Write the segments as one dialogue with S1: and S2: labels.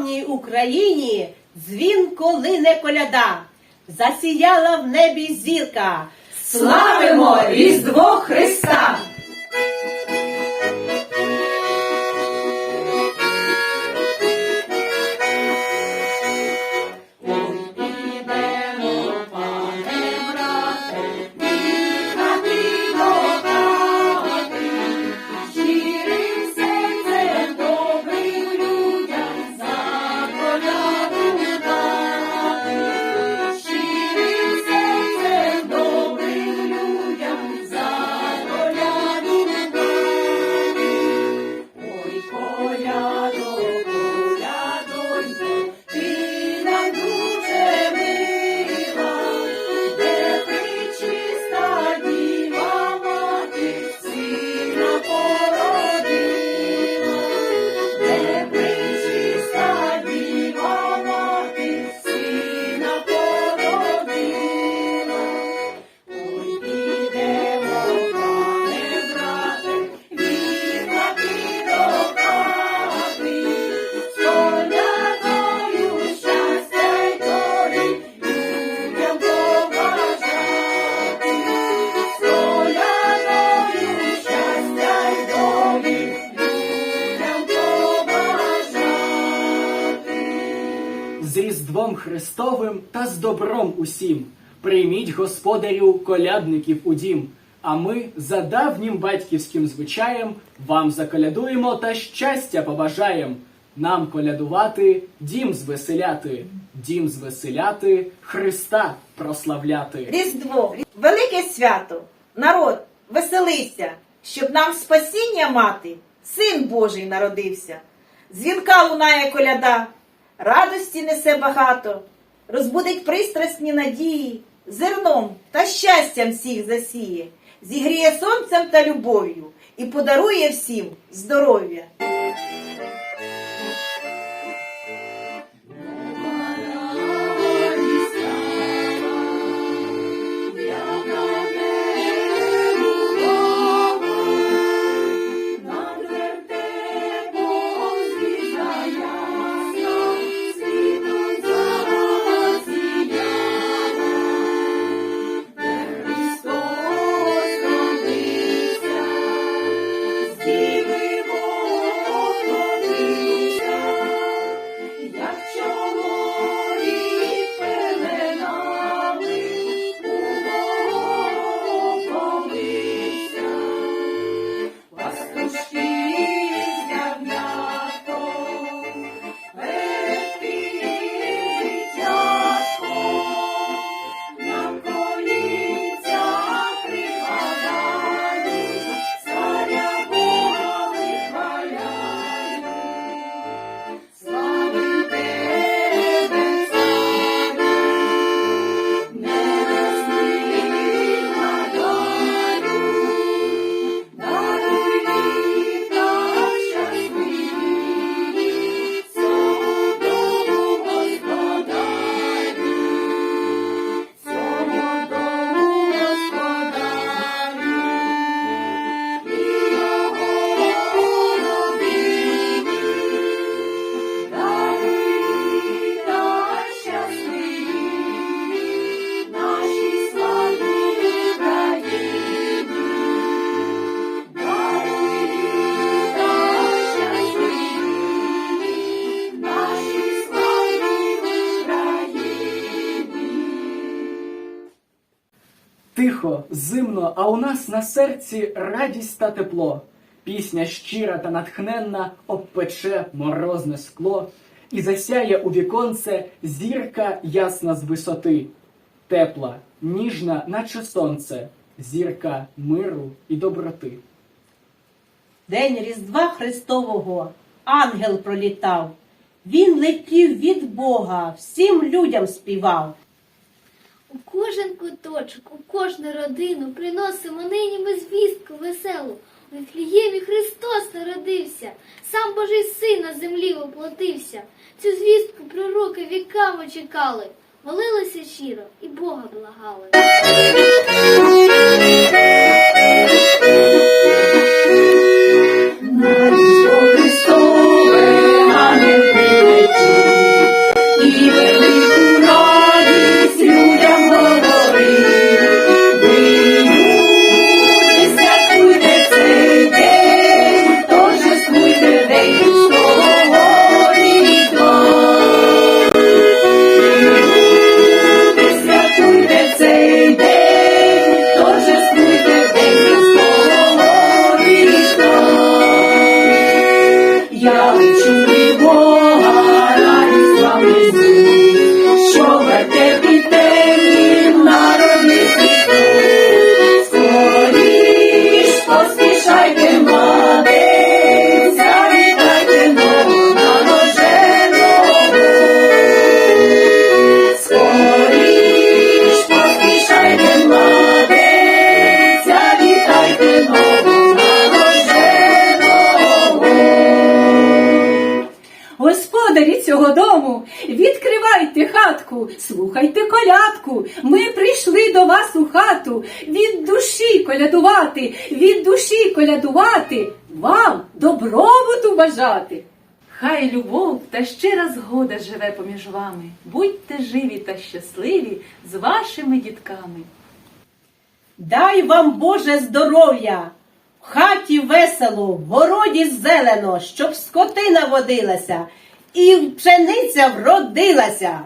S1: славній Україні дзвін коли не коляда, засіяла в небі зірка.
S2: Славимо Різдво Христа!
S3: Христовим та з добром усім. Прийміть господарю колядників у дім. А ми за давнім батьківським звичаєм вам заколядуємо та щастя побажаєм. Нам колядувати, дім звеселяти, дім звеселяти, Христа прославляти.
S4: Різдво, велике свято, народ, веселися, щоб нам спасіння мати, син Божий народився. Дзвінка лунає коляда, радості несе багато, розбудить пристрасні надії, зерном та щастям всіх засіє, зігріє сонцем та любов'ю і подарує всім здоров'я.
S3: Тихо, зимно, а у нас на серці радість та тепло. Пісня щира та натхненна обпече морозне скло, і засяє у віконце зірка ясна з висоти, тепла, ніжна, наче сонце, зірка миру і доброти.
S1: День Різдва Христового ангел пролітав. Він летів від Бога, всім людям співав.
S5: У кожен куточок, у кожну родину приносимо нині ми звістку веселу. У Вифліємі Христос народився, сам Божий син на землі воплотився. Цю звістку пророки віками чекали, молилися щиро і Бога благали.
S2: Відкривайте хатку, слухайте колядку. Ми прийшли до вас у хату. Від душі колядувати, від душі колядувати, вам добробуту бажати.
S6: Хай любов та щира згода живе поміж вами. Будьте живі та щасливі з вашими дітками.
S1: Дай вам Боже здоров'я, в хаті весело, в городі зелено, щоб скотина водилася і пшениця вродилася.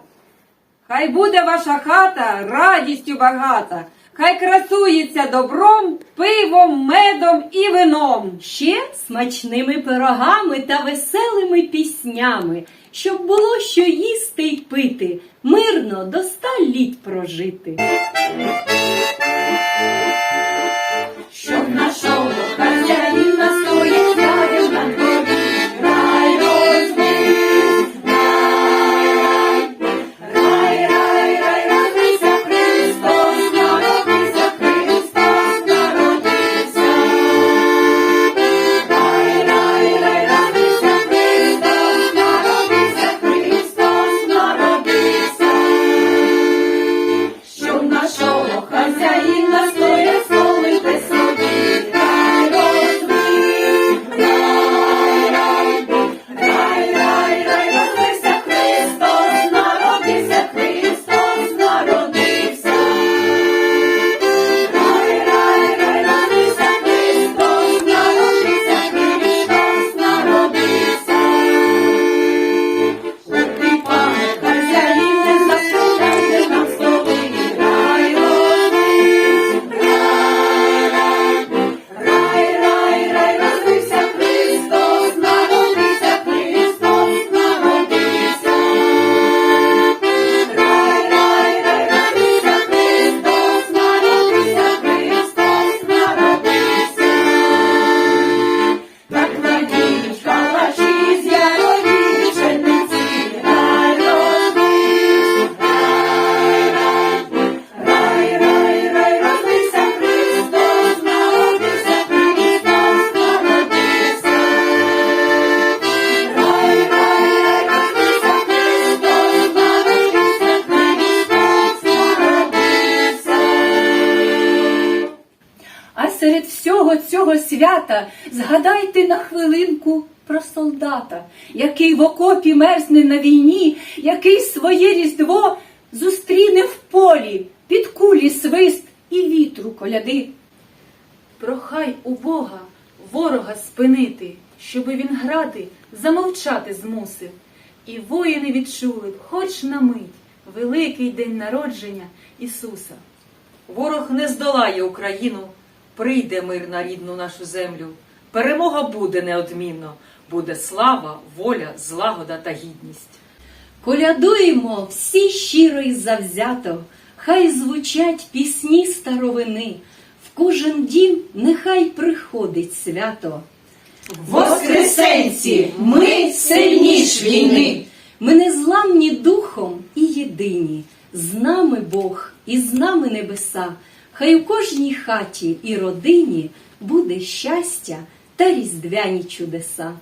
S7: Хай буде ваша хата радістю багата, хай красується добром, пивом, медом і вином.
S2: Ще смачними пирогами та веселими піснями, щоб було що їсти й пити, мирно до ста літ прожити.
S8: Щоб нашого
S2: свята згадайте на хвилинку про солдата, який в окопі мерзне на війні, який своє різдво зустріне в полі, під кулі свист і вітру коляди.
S6: Прохай у Бога ворога спинити, щоби він грати, замовчати змусив. І воїни відчули, б, хоч на мить, великий день народження Ісуса.
S7: Ворог не здолає Україну, прийде мир на рідну нашу землю. Перемога буде неодмінно, буде слава, воля, злагода та гідність.
S2: Колядуємо всі щиро і завзято, хай звучать пісні старовини, в кожен дім нехай приходить свято.
S8: Воскресенці, ми сильніш війни.
S2: Ми незламні духом і єдині. З нами Бог і з нами небеса. Хай у кожній хаті і родині буде щастя та різдвяні чудеса.